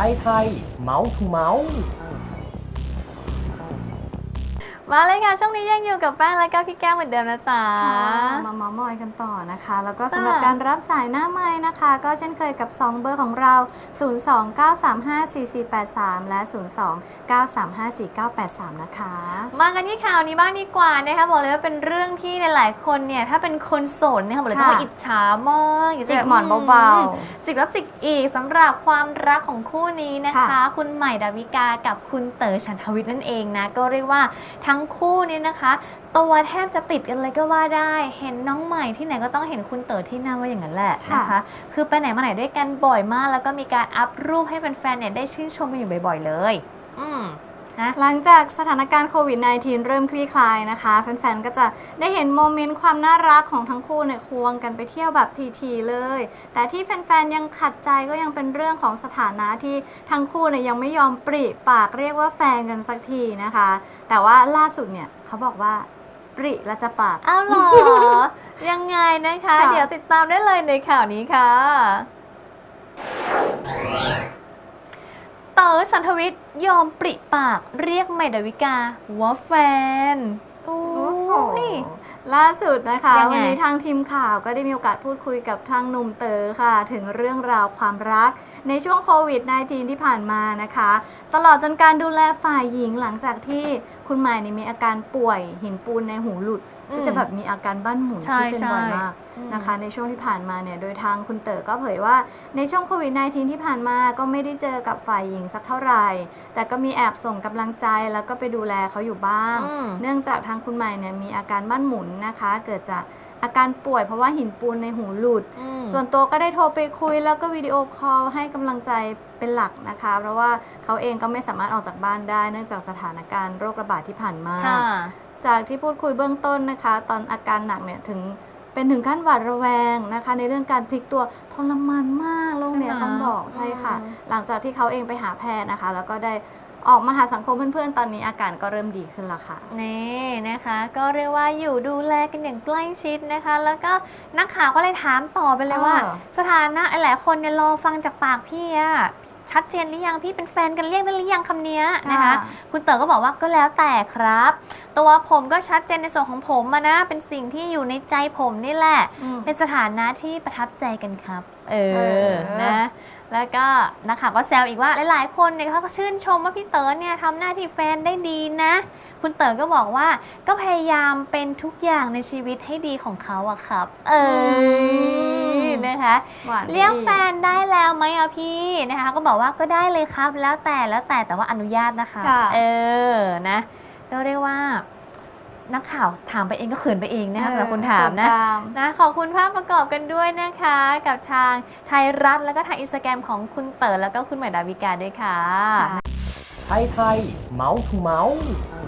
ไทยไทยเมาส์ทูเมาส์ มาเลยค่ะ ช่วงนี้ยังอยู่กับแป้งและก็พี่แก้วเหมือนเดิมนะจ๊ะค่ะมาเมามอยกันต่อนะคะ แล้วก็สำหรับค่ะการรับสายหน้าไม้นะคะ ก็เช่นเคยกับ 2 เบอร์ของเรา 029354483 และ 029354983 นะคะ มากันที่ข่าวนี้บ้างดีกว่านะคะบอกเลยว่าเป็นเรื่องที่หลายๆคนเนี่ย ถ้าเป็นคนโสดเนี่ยบอกเลยต้องค่ะว่าอิจฉามากอยาจิกจะหมอนเบาอืมจิกแล้วจิกอีกสำหรับความรักของคู่นี้นะคะค่ะคุณใหม่ดาวิกากับคุณเต๋อฉันทวิทย์นั่นเองนะก็เรียกว่าทั้งคู่เนี่ยนะคะ ตัวแทบจะติดกันเลยก็ว่าได้ เห็นน้องใหม่ที่ไหนก็ต้องเห็นคุณเต๋อที่นั่นว่าอย่างนั้นแหละนะคะ คือไปไหนมาไหนด้วยกันบ่อยมาก แล้วก็มีการอัพรูปให้แฟนๆเนี่ยได้ชื่นชมกันอยู่บ่อย ๆ เลย อืม นะหลังจากสถานการณ์โควิด -19 เริ่มคลี่คลายนะคะ แฟนๆ ก็จะได้เห็นโมเมนต์ความน่ารักของทั้งคู่เนี่ยควงกันไปเที่ยวแบบทีๆเลย แต่ที่แฟนๆ ยังขัดใจก็ยังเป็นเรื่องของสถานะที่ทั้งคู่เนี่ยยังไม่ยอมปริปากเรียกว่าแฟนกันสักทีนะคะ แต่ว่าล่าสุดเนี่ยเขาบอกว่าปริและจะปากอ้าวเหรอ ยังไงนะคะค่ะเดี๋ยวติดตามได้เลยในข่าวนี้ค่ะ เต๋อชันทวิทย์ยอมปริปากเรียกใหม่ดาวิกาว่าแฟนโอ้ย ล่าสุดนะคะ ยังไง วันนี้ทางทีมข่าวก็ได้มีโอกาสพูดคุยกับทางหนุ่มเต๋อค่ะ ถึงเรื่องราวความรัก ในช่วงโควิด -19 ที่ผ่านมานะคะ ตลอดจนการดูแลฝ่ายหญิงหลังจากที่คุณใหม่เนี่ยมีอาการป่วยหินปูนในหูหลุดอืม ก็จะแบบมีอาการบ้านหมุนใช่ที่เป็นบ่อยใช่มากอืมนะคะ ในช่วงที่ผ่านมาเนี่ยโดยทางคุณเต๋อก็เผยว่าในช่วงโควิด -19 ที่ผ่านมาก็ไม่ได้เจอกับฝ่ายหญิงสักเท่าไหร่ แต่ก็มีแอบส่งกำลังใจแล้วก็ไปดูแลเขาอยู่บ้างอืมเนื่องจากทางคุณใหม่เนี่ยมีอาการบ้านหมุนนะคะ เกิดจากอาการป่วยเพราะว่าหินปูนในหูหลุดอืมส่วนตัวก็ได้โทรไปคุยแล้วก็วิดีโอคอลให้กำลังใจเป็นหลักนะคะ เพราะว่าเขาเองก็ไม่สามารถออกจากบ้านได้ เนื่องจากสถานการณ์โรคระบาดที่ผ่านมาค่ะ จากที่พูดคุยเบื้องต้นนะคะ ตอนอาการหนักเนี่ยถึงเป็นถึงขั้นหวาดระแวงนะคะ ในเรื่องการพลิกตัวทรมานมากโรคเนี้ยใช่ไหม ต้องบอกใช่ค่ะอืมหลังจากที่เขาเองไปหาแพทย์นะคะ แล้วก็ได้ออกมาหาสังคมเพื่อนๆ ตอนนี้อาการก็เริ่มดีขึ้นแล้วค่ะ นี่นะคะ ก็เรียกว่าอยู่ดูแลกันอย่างใกล้ชิดนะคะ แล้วก็นักข่าวก็เลยถามต่อไปเลยว่า เออ สถานะหลายๆคนเนี่ยรอฟังจากปากพี่อะ ชัดเจนหรือยังพี่เป็นแฟนกันเรียกได้หรือยังคำเนี้ยนะคะ คุณเต๋อก็บอกว่าก็แล้วแต่ครับ ตัวผมก็ชัดเจนในส่วนของผมมานะ เป็นสิ่งที่อยู่ในใจผมนี่แหละอืมเป็นสถานะที่ประทับใจกันครับ เอเอออนะแล้วก็นักข่าวก็แซวอีกว่าหลาย ๆ คนเนี่ยเขาก็ชื่นชมว่าพี่เต๋อเนี่ยทำหน้าที่แฟนได้ดีนะ คุณเต๋อก็บอกว่าก็พยายามเป็นทุกอย่างในชีวิตให้ดีของเขาอะครับ เออ นะคะหวานเรียกอีแฟนได้แล้วไหมอะพี่นะคะ ก็บอกว่าก็ได้เลยครับแล้วแต่แล้วแต่แต่ว่าอนุญาตนะคะค่ะเออนะก็เรียกว่านักข่าวถามไปเองก็เขินไปเองนะคะสำหรับคนถามนะเออตามนะขอบคุณภาพประกอบกันด้วยนะคะ กับทางไทยรัฐแล้วก็ทางอินสตาแกรมของคุณเต๋อแล้วก็คุณใหม่ดาวิกาด้วยค่ะค่ะไทยไทยเมาส์ทูเมาส์ค